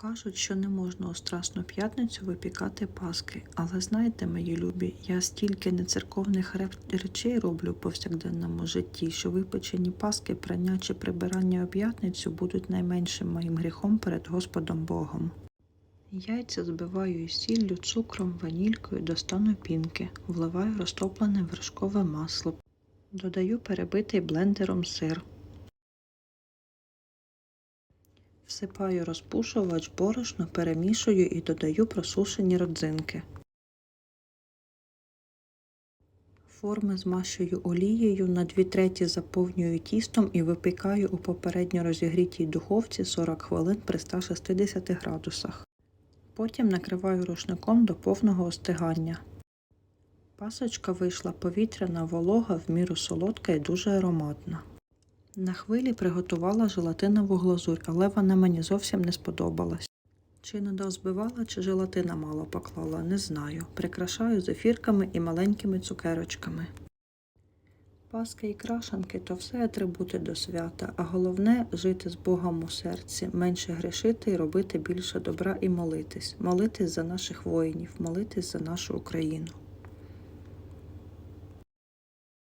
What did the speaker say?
Кажуть, що не можна у Страсну п'ятницю випікати паски. Але знаєте, мої любі, я стільки нецерковних речей роблю в повсякденному житті, що випечені паски, прання чи прибирання у п'ятницю будуть найменшим моїм гріхом перед Господом Богом. Яйця збиваю із сіллю, цукром, ванількою, достану пінки, вливаю розтоплене вершкове масло, додаю перебитий блендером сир. Всипаю розпушувач, борошно, перемішую і додаю просушені родзинки. Форми змащую олією, на 2 треті заповнюю тістом і випікаю у попередньо розігрітій духовці 40 хвилин при 160 градусах. Потім накриваю рушником до повного остигання. Пасочка вийшла повітряна, волога, в міру солодка і дуже ароматна. На хвилі приготувала желатинову глазурь, але вона мені зовсім не сподобалась. Чи не дозбивала, чи желатина мало поклала, не знаю. Прикрашаю зефірками і маленькими цукерочками. Паски і крашанки то все атрибути до свята, а головне жити з Богом у серці, менше грішити і робити більше добра і молитись, молитись за наших воїнів, молитись за нашу Україну.